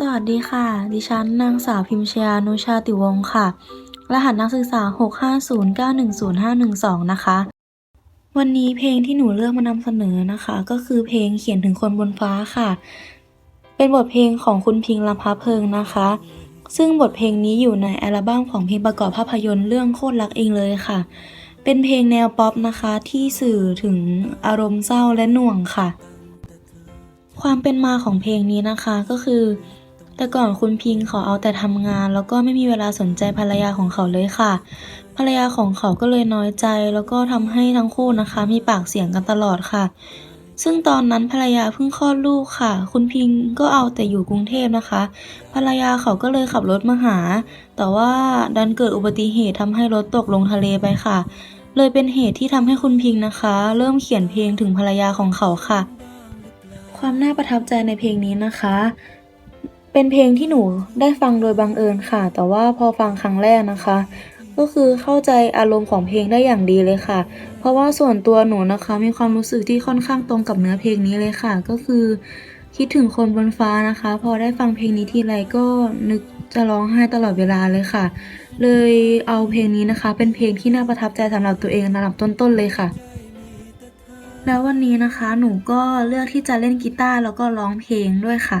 สวัสดีค่ะ ดิฉันนางสาวพิมชยานุชาติวงศ์ค่ะ รหัสนักศึกษา 650910512 นะคะ วันนี้เพลงที่หนูเลือกมานำเสนอนะคะ ก็คือเพลงเขียนถึงคนบนฟ้าค่ะ เป็นบทเพลงของคุณพิงค์ลำพะเพิงนะคะ ซึ่งบทเพลงนี้อยู่ในอัลบั้มของเพลงประกอบภาพยนตร์เรื่องโคตรรักเองเลยค่ะ เป็นเพลงแนวป๊อปนะคะที่สื่อถึงอารมณ์เศร้าและหน่วงค่ะความเป็นมาของเพลงนี้นะคะก็คือ แต่ก่อนคุณพิงเขาเอาแต่ทำงาน แล้วก็ไม่มีเวลาสนใจภรรยาของเขาเลยค่ะ ภรรยาของเขาก็เลยน้อยใจ แล้วก็ทำให้ทั้งคู่นะคะ มีปากเสียงกันตลอดค่ะ ซึ่งตอนนั้นภรรยาเพิ่งคลอดลูกค่ะ คุณพิงก็เอาแต่อยู่กรุงเทพนะคะ ภรรยาเขาก็เลยขับรถมาหา แต่ว่าดันเกิดอุบัติเหตุทำให้รถตกลงทะเลไปค่ะ เลยเป็นเหตุที่ทำให้คุณพิงนะคะ เริ่มเขียนเพลงถึงภรรยาของเขาค่ะ ความน่าประทับใจในเพลงนี้นะคะ เป็นเพลงที่หนูได้ฟังโดยบังเอิญค่ะ แต่ว่าพอฟังครั้งแรกนะคะ ก็คือเข้าใจอารมณ์ของเพลงได้อย่างดีเลยค่ะ เพราะว่าส่วนตัวหนูนะคะมีความรู้สึกที่ค่อนข้างตรงกับเนื้อเพลงนี้เลยค่ะ ก็คือคิดถึงคนบนฟ้านะคะ พอได้ฟังเพลงนี้ทีไรก็นึกจะร้องไห้ตลอดเวลาเลยค่ะ เลยเอาเพลงนี้นะคะ เป็นเพลงที่น่าประทับใจสำหรับตัวเองระดับต้นๆเลยค่ะ แล้ววันนี้นะคะหนูก็เลือกที่จะเล่นกีตาร์แล้วก็ร้องเพลงด้วยค่ะ